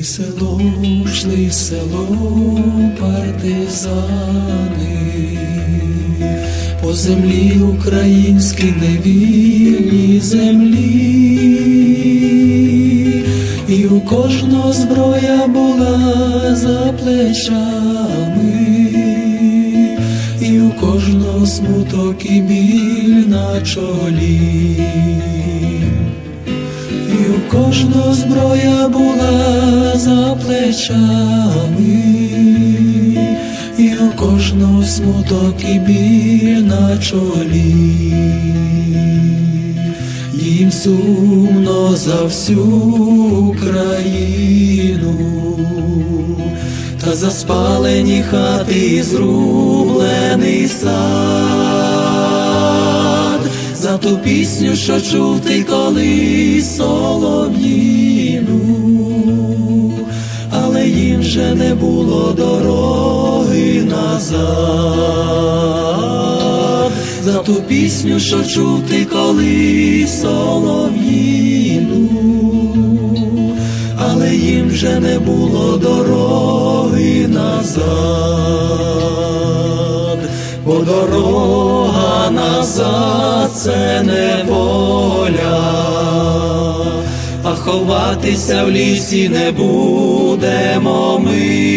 Шли селом, шли селом партизани, по землі українській невільній землі, і у кожного зброя була за плечами, і у кожного смуток і біль на чолі. Кожного зброя була за плечами, і у кожного смуток і біль на чолі, їм сумно за всю Україну, та за спалені хати зрублений сад за ту пісню, що чув ти колись солов'їну, але їм вже не було дороги назад, за ту пісню, що чув ти колись солов'їну, але їм вже не було дороги назад, бо дорога назад це не воля, а ховатися в лісі не будемо ми.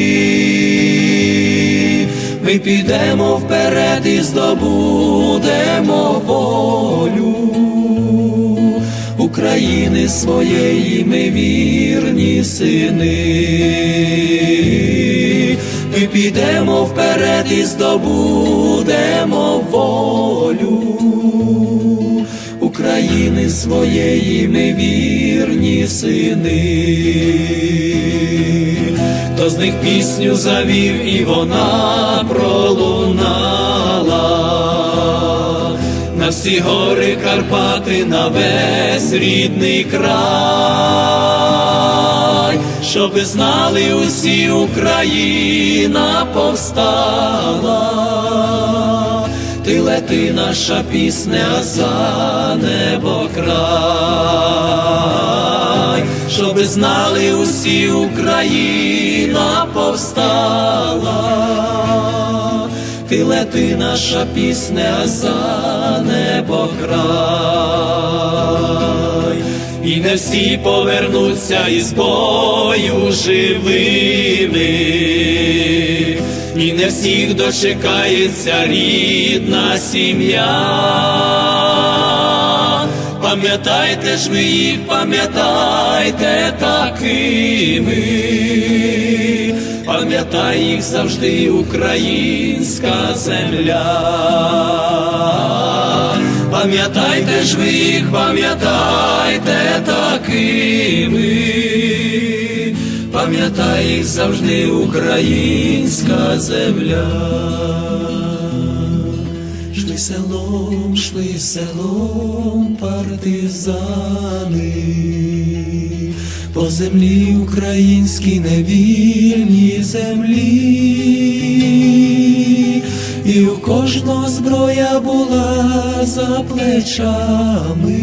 Ми підемо вперед і здобудемо волю України своєї ми вірні сини. Ми підемо вперед і здобудемо своєї ми вірні сини. Хто з них пісню завів, і вона пролунала. На всі гори Карпати, на весь рідний край, щоби знали усі Україна повстала, ти лети наша пісня за небо край, щоби знали усі Україна повстала. Ти лети наша пісня за небо край, і не всі повернуться із бою живими, і не всіх дочекається рідна сім'я. Пам'ятайте ж ви їх, пам'ятайте такими пам'ятай їх завжди українська земля. Пам'ятайте ж ви їх, пам'ятайте такими, пам'ятай їх завжди українська земля. Шли селом, шли селом партизани. По землі українській невільній землі, і у кожного зброя була за плечами,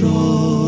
说。